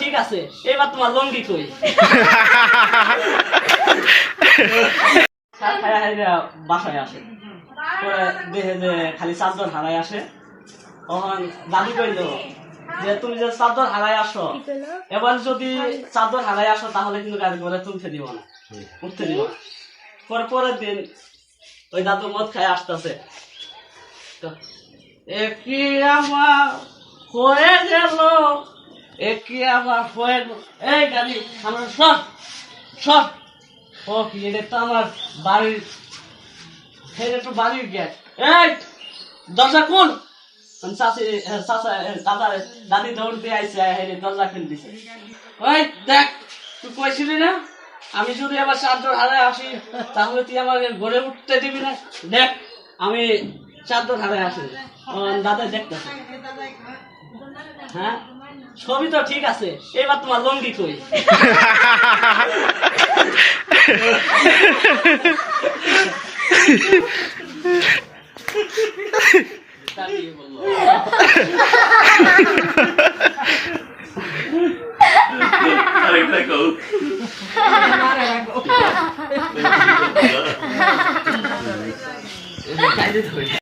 ঠিক আছে এবার তোমার লঙ্গি কই? বাসায় আসে। পরে দেখে যে খালি চাদর হারাই আসে। তখন দাদি কইল যে তুমি যে চাদর হারাই আসো এবার যদি চাদর হারাই আসো তাহলে কিন্তু গাড়ি করে তুলতে দিব না। উঠতে দিব না। পরে পরের দিন ওই দাদু মদ খায় আসতেছে। একই আমার হয়ে গেল? একই আমার হয়ে এই গাড়ি, আমার সব সব। ও কি, এটা তো আমার বাড়ির, এটা তো বাড়ির গেট এই, দরজা খুল। চাষি চাষা দাদা দাদি দৌড় দিয়ে আইসে হেরে দরজা খুল দিছে। ওই দেখ, তুই কইছিলি না? আমি যদি আবার চাদর হারায় আসি, তাহলে তুই আমাকে গড়ে উঠতে দিবি না। দেখ, আমি চাদর হারায় আসি। দাদা দেখতেছে। হ্যাঁ? সবই তো ঠিক আছে। এবার তোমার লঙ্গি কই?